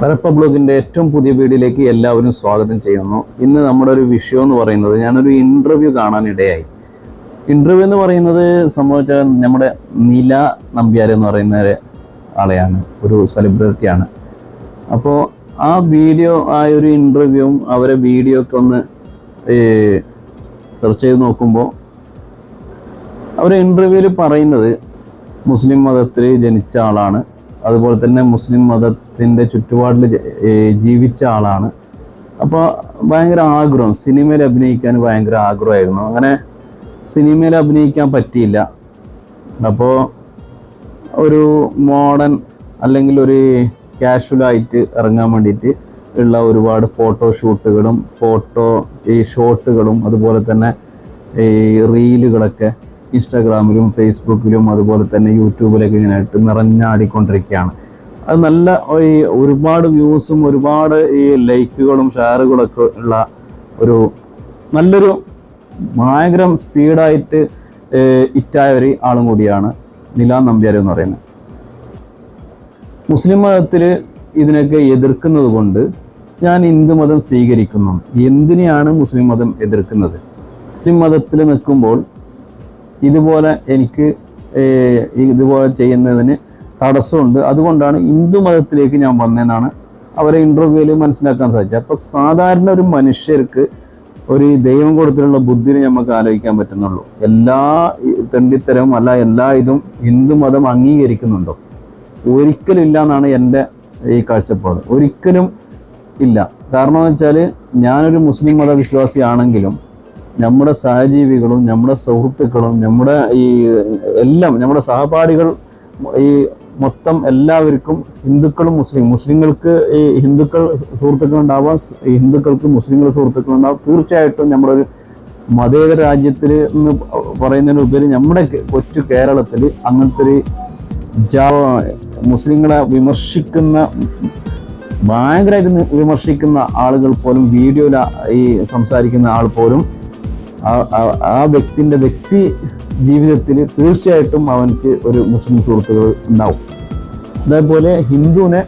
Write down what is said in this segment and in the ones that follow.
പരപ്പ ബ്ലോഗിന്റെ ഏറ്റവും പുതിയ വീഡിയോയിലേക്ക് എല്ലാവരും സ്വാഗതം ചെയ്യുന്നു. ഇന്ന് നമ്മുടെ ഒരു വിഷയം എന്ന് പറയുന്നത് ഞാനൊരു ഇന്റർവ്യൂ കാണാനിടയായി. ഇന്റർവ്യൂ എന്ന് പറയുന്നത് സംഭവിച്ച നമ്മുടെ നില നമ്പ്യാർ എന്ന് പറയുന്ന ആളെയാണ് ഒരു സെലിബ്രിറ്റിയാണ് അപ്പോൾ ആ വീഡിയോ ആ ഒരു ഇന്റർവ്യൂവും അവരെ വീഡിയോ ഒക്കെ ഒന്ന് സെർച്ച് ചെയ്ത് നോക്കുമ്പോൾ അവർ ഇന്റർവ്യൂവിൽ പറയുന്നത് മുസ്ലിം മതത്തിൽ ജനിച്ച ആളാണ്. അതുപോലെ തന്നെ മുസ്ലിം മതത്തിന്റെ ചുറ്റുപാടിൽ ജീവിച്ച ആളാണ്. അപ്പോൾ ഭയങ്കര ആഗ്രഹം. സിനിമയിൽ അഭിനയിക്കാൻ ഭയങ്കര ആഗ്രഹമായിരുന്നു. അങ്ങനെ സിനിമയിൽ അഭിനയിക്കാൻ പറ്റിയില്ല. അപ്പോൾ ഒരു മോഡേൺ അല്ലെങ്കിൽ ഒരു കാഷ്വലായിട്ട് ഇറങ്ങാൻ വേണ്ടിയിട്ട് ഉള്ള ഒരുപാട് ഫോട്ടോ ഷൂട്ടുകളും ഫോട്ടോ ഈ ഷോട്ടുകളും അതുപോലെ തന്നെ ഈ റീലുകളൊക്കെ ഇൻസ്റ്റാഗ്രാമിലും ഫേസ്ബുക്കിലും അതുപോലെ തന്നെ യൂട്യൂബിലൊക്കെ ഇങ്ങനെ ആയിട്ട് നിറഞ്ഞാടിക്കൊണ്ടിരിക്കുകയാണ്. അത് നല്ല ഈ ഒരുപാട് വ്യൂസും ഒരുപാട് ഈ ലൈക്കുകളും ഷെയറുകളൊക്കെ ഉള്ള ഒരു നല്ലൊരു ഭയങ്കര സ്പീഡായിട്ട് ഇറ്റായ ഒരു ആളും കൂടിയാണ് നിലാ നമ്പ്യാർ എന്ന് പറയുന്നത്. മുസ്ലിം മതത്തിൽ ഇതിനൊക്കെ എതിർക്കുന്നത് കൊണ്ട് ഞാൻ ഹിന്ദു മതം സ്വീകരിക്കുന്നു എന്തിനെയാണ് മുസ്ലിം മതം എതിർക്കുന്നത്? മുസ്ലിം മതത്തിൽ നിൽക്കുമ്പോൾ ഇതുപോലെ എനിക്ക് ഇതുപോലെ ചെയ്യുന്നതിന് തടസ്സമുണ്ട്. അതുകൊണ്ടാണ് ഹിന്ദു മതത്തിലേക്ക് ഞാൻ വന്നതെന്നാണ് അവരെ ഇന്റർവ്യൂവിൽ മനസ്സിലാക്കാൻ സാധിച്ചത്. അപ്പോൾ സാധാരണ ഒരു മനുഷ്യർക്ക് ഒരു ദൈവം കൊടുത്തിട്ടുള്ള ബുദ്ധിനെ നമുക്ക് ആലോചിക്കാൻ പറ്റുന്നുള്ളൂ. എല്ലാ തെണ്ടിത്തരവും അല്ല എല്ലാ ഇതും ഹിന്ദു മതം അംഗീകരിക്കുന്നുണ്ടോ? ഒരിക്കലും ഇല്ല എന്നാണ് എന്റെ ഈ കാഴ്ചപ്പാട്. ഒരിക്കലും ഇല്ല. കാരണം എന്ന് വെച്ചാൽ ഞാനൊരു മുസ്ലിം മത വിശ്വാസിയാണെങ്കിലും നമ്മുടെ സഹജീവികളും നമ്മുടെ സുഹൃത്തുക്കളും നമ്മുടെ ഈ എല്ലാം നമ്മുടെ സഹപാഠികൾ ഈ മൊത്തം എല്ലാവർക്കും ഹിന്ദുക്കളും മുസ്ലിം മുസ്ലിങ്ങൾക്ക് ഈ ഹിന്ദുക്കൾ സുഹൃത്തുക്കൾ ഉണ്ടാവാം ഹിന്ദുക്കൾക്ക് മുസ്ലിങ്ങൾ സുഹൃത്തുക്കൾ ഉണ്ടാവും. തീർച്ചയായിട്ടും നമ്മുടെ ഒരു മതേതര രാജ്യത്തിൽ എന്ന് പറയുന്നതിനുപരി നമ്മുടെ കൊച്ചു കേരളത്തിൽ അങ്ങനത്തെ ഒരു ജാ മുസ്ലിങ്ങളെ വിമർശിക്കുന്ന ഭയങ്കരമായിട്ട് വിമർശിക്കുന്ന ആളുകൾ പോലും വീഡിയോയിൽ ഈ സംസാരിക്കുന്ന ആൾ പോലും ആ- വ്യക്തിന്റെ വ്യക്തി ജീവിതത്തിൽ തീർച്ചയായിട്ടും അവനക്ക് ഒരു മുസ്ലിം സുഹൃത്തുക്കൾ ഉണ്ടാവും. അതേപോലെ ഹിന്ദുവിനെ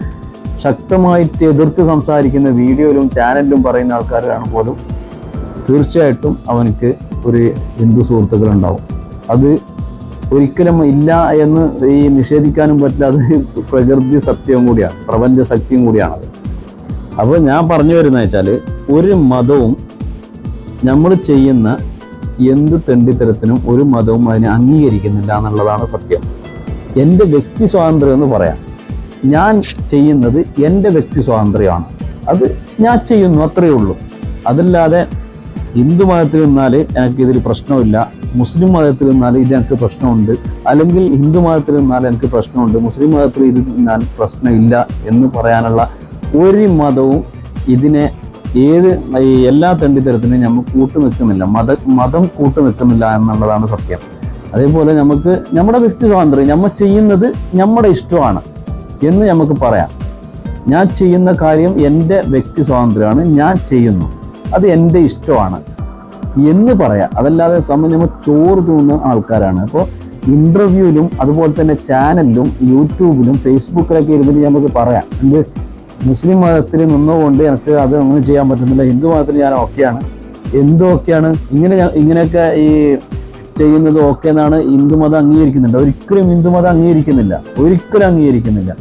ശക്തമായിട്ട് എതിർത്ത് സംസാരിക്കുന്ന വീഡിയോയിലും ചാനലിലും പറയുന്ന ആൾക്കാരാണ് പോലും തീർച്ചയായിട്ടും അവനക്ക് ഒരു ഹിന്ദു സുഹൃത്തുക്കൾ ഉണ്ടാവും. അത് ഒരിക്കലും ഇല്ല എന്ന് ഈ നിഷേധിക്കാനും പറ്റില്ല അത് പ്രകൃതി സത്യവും കൂടിയാണ് പ്രപഞ്ച ശക്തിയും കൂടിയാണത്. അപ്പോൾ ഞാൻ പറഞ്ഞു വരുന്നത് വെച്ചാൽ ഒരു മതവും നമ്മൾ ചെയ്യുന്ന എന്ത് തെണ്ടിത്തരത്തിനും ഒരു മതവും അതിനെ അംഗീകരിക്കുന്നില്ല എന്നുള്ളതാണ് സത്യം. എന്റെ വ്യക്തി സ്വാതന്ത്ര്യം എന്ന് പറയാം. ഞാൻ ചെയ്യുന്നത് എന്റെ വ്യക്തി സ്വാതന്ത്ര്യമാണ്. അത് ഞാൻ ചെയ്യുന്നു അത്രയേ ഉള്ളൂ. അതല്ലാതെ ഹിന്ദു മതത്തിൽ നിന്നാൽ എനിക്ക് ഇതിൽ പ്രശ്നമില്ല. മുസ്ലിം മതത്തിൽ നിന്നാൽ ഇത് എനിക്ക് പ്രശ്നമുണ്ട്. അല്ലെങ്കിൽ ഹിന്ദു മതത്തിൽ നിന്നാൽ എനിക്ക് പ്രശ്നമുണ്ട്. മുസ്ലിം മതത്തിൽ ഇത് നിന്നാൽ പ്രശ്നമില്ല എന്ന് പറയാനുള്ള ഒരു മതവും ഇതിനെ ഏത് ഈ എല്ലാ തെണ്ടിത്തരത്തിനും നമ്മൾ കൂട്ടു നിൽക്കുന്നില്ല. മത മതം കൂട്ടു നിൽക്കുന്നില്ല എന്നുള്ളതാണ് സത്യം. അതേപോലെ നമുക്ക് നമ്മുടെ വ്യക്തി സ്വാതന്ത്ര്യം നമ്മൾ ചെയ്യുന്നത് നമ്മുടെ ഇഷ്ടമാണ് എന്ന് നമുക്ക് പറയാം. ഞാൻ ചെയ്യുന്ന കാര്യം എന്റെ വ്യക്തി സ്വാതന്ത്ര്യമാണ് ഞാൻ ചെയ്യുന്നു. അത് എന്റെ ഇഷ്ടമാണ് എന്ന് പറയാം. അതല്ലാതെ സമയം നമ്മൾ ചോറ് തോന്നുന്ന ആൾക്കാരാണ്. അപ്പോൾ ഇന്റർവ്യൂവിലും അതുപോലെ തന്നെ ചാനലിലും യൂട്യൂബിലും ഫേസ്ബുക്കിലൊക്കെ ഇരുന്നിട്ട് നമുക്ക് പറയാം. എന്ത് മുസ്ലിം മതത്തിൽ നിന്നുകൊണ്ട് എനിക്ക് അത് ഒന്നും ചെയ്യാൻ പറ്റുന്നില്ല. ഹിന്ദു മതത്തിൽ ഞാൻ ഓക്കെയാണ് എന്തും ഓക്കെയാണ് ഇങ്ങനെ ഇങ്ങനെയൊക്കെ ഈ ചെയ്യുന്നത് ഓക്കെ എന്നാണ് ഹിന്ദു മതം അംഗീകരിക്കുന്നുണ്ട്. ഒരിക്കലും ഹിന്ദു മതം അംഗീകരിക്കുന്നില്ല. ഒരിക്കലും അംഗീകരിക്കുന്നില്ല.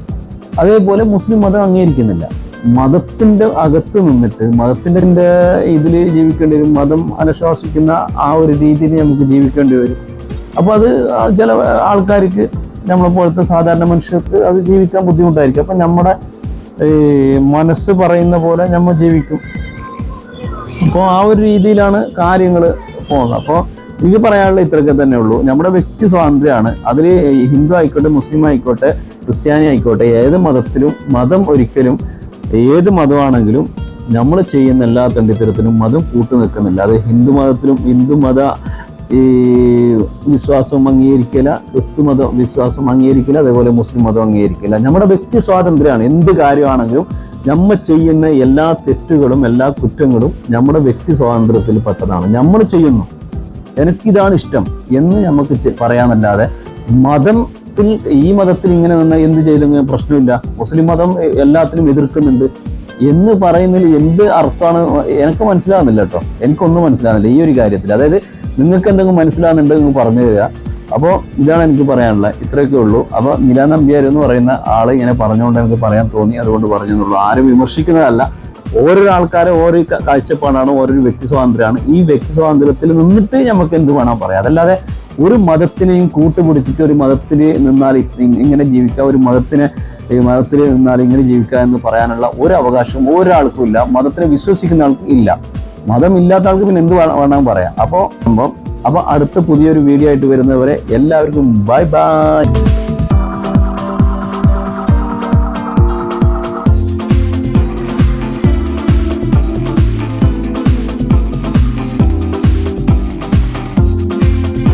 അതേപോലെ മുസ്ലിം മതം അംഗീകരിക്കുന്നില്ല. മതത്തിന്റെ അകത്ത് നിന്നിട്ട് മതത്തിന്റെ ഇതിൽ ജീവിക്കേണ്ടി വരും മതം അനുശാസിക്കുന്ന ആ ഒരു രീതിയിൽ നമുക്ക് ജീവിക്കേണ്ടി വരും. അപ്പോൾ അത് ചില ആൾക്കാർക്ക് നമ്മളെ പോലത്തെ സാധാരണ മനുഷ്യർക്ക് അത് ജീവിക്കാൻ ബുദ്ധിമുട്ടായിരിക്കും. അപ്പം നമ്മുടെ ഈ മനസ്സ് പറയുന്ന പോലെ നമ്മൾ ജീവിക്കും. അപ്പോൾ ആ ഒരു രീതിയിലാണ് കാര്യങ്ങൾ പോകുന്നത്. അപ്പോൾ എനിക്ക് പറയാനുള്ള ഇത്രയൊക്കെ തന്നെ ഉള്ളൂ. നമ്മുടെ വ്യക്തി സ്വാതന്ത്ര്യമാണ്. അതിൽ ഹിന്ദു ആയിക്കോട്ടെ മുസ്ലിം ആയിക്കോട്ടെ ക്രിസ്ത്യാനി ആയിക്കോട്ടെ ഏത് മതത്തിലും മതം ഒരിക്കലും ഏത് മതമാണെങ്കിലും നമ്മൾ ചെയ്യുന്ന എല്ലാ തണ്ടിത്തരത്തിനും മതം കൂട്ടു നിൽക്കുന്നില്ല അത് ഹിന്ദു മതത്തിലും ഹിന്ദു മത ഈ വിശ്വാസം അംഗീകരിക്കില്ല ക്രിസ്തു മതം വിശ്വാസം അംഗീകരിക്കില്ല അതേപോലെ മുസ്ലിം മതം അംഗീകരിക്കില്ല നമ്മുടെ വ്യക്തി സ്വാതന്ത്ര്യമാണ്. എന്ത് കാര്യമാണെങ്കിലും നമ്മൾ ചെയ്യുന്ന എല്ലാ തെറ്റുകളും എല്ലാ കുറ്റങ്ങളും നമ്മുടെ വ്യക്തി സ്വാതന്ത്ര്യത്തിൽ പെട്ടതാണ്. നമ്മൾ ചെയ്യുന്നു. എനിക്കിതാണ് ഇഷ്ടം എന്ന് നമുക്ക് പറയാമെന്നല്ലാതെ മതം മതത്തിൽ ഈ മതത്തിൽ ഇങ്ങനെ നിന്ന് എന്ത് ചെയ്തെങ്കിലും പ്രശ്നമില്ല. മുസ്ലിം മതം എല്ലാത്തിനും എതിർക്കുന്നുണ്ട്. എന്ന് പറയുന്നതിൽ എന്ത് അർത്ഥമാണ് എനിക്ക് മനസ്സിലാവുന്നില്ല കേട്ടോ. എനിക്കൊന്നും മനസ്സിലാവുന്നില്ല ഈ ഒരു കാര്യത്തിൽ. അതായത് നിങ്ങൾക്ക് എന്തെങ്കിലും മനസ്സിലാവുന്നുണ്ടെങ്കിൽ പറഞ്ഞു തരിക. അപ്പോൾ ഇതാണ് എനിക്ക് പറയാനുള്ളത്. ഇത്രയൊക്കെ ഉള്ളൂ. അപ്പോൾ നില നമ്പ്യാർ എന്ന് പറയുന്ന ആൾ ഇങ്ങനെ പറഞ്ഞുകൊണ്ട് എനിക്ക് പറയാൻ തോന്നി. അതുകൊണ്ട് പറഞ്ഞു എന്നുള്ളൂ. ആരും വിമർശിക്കുന്നതല്ല. ഓരോ ആൾക്കാരെ ഓരോ കാഴ്ചപ്പാടാണ് ഓരോ വ്യക്തി സ്വാതന്ത്ര്യമാണ്. ഈ വ്യക്തി സ്വാതന്ത്ര്യത്തിൽ നിന്നിട്ട് നമുക്ക് എന്ത് വേണം പറയാം. അതല്ലാതെ ഒരു മതത്തിനെയും കൂട്ടുപിടിച്ചിട്ട് ഒരു മതത്തിൽ നിന്നാൽ ഇങ്ങനെ ജീവിക്കുക ഒരു മതത്തിനെ ഈ മതത്തിൽ നിന്നാൽ ഇങ്ങനെ ജീവിക്കുക എന്ന് പറയാനുള്ള ഒരു അവകാശവും ഒരാൾക്കും ഇല്ല. മതത്തിനെ വിശ്വസിക്കുന്ന ആൾക്കും ഇല്ല. മതമില്ലാത്ത ആൾക്ക് പിന്നെ എന്ത് വേണം പറയാം. അപ്പോൾ അപ്പോൾ അടുത്ത പുതിയൊരു വീഡിയോ ആയിട്ട് വരുന്നവരെ എല്ലാവർക്കും ബൈ ബൈ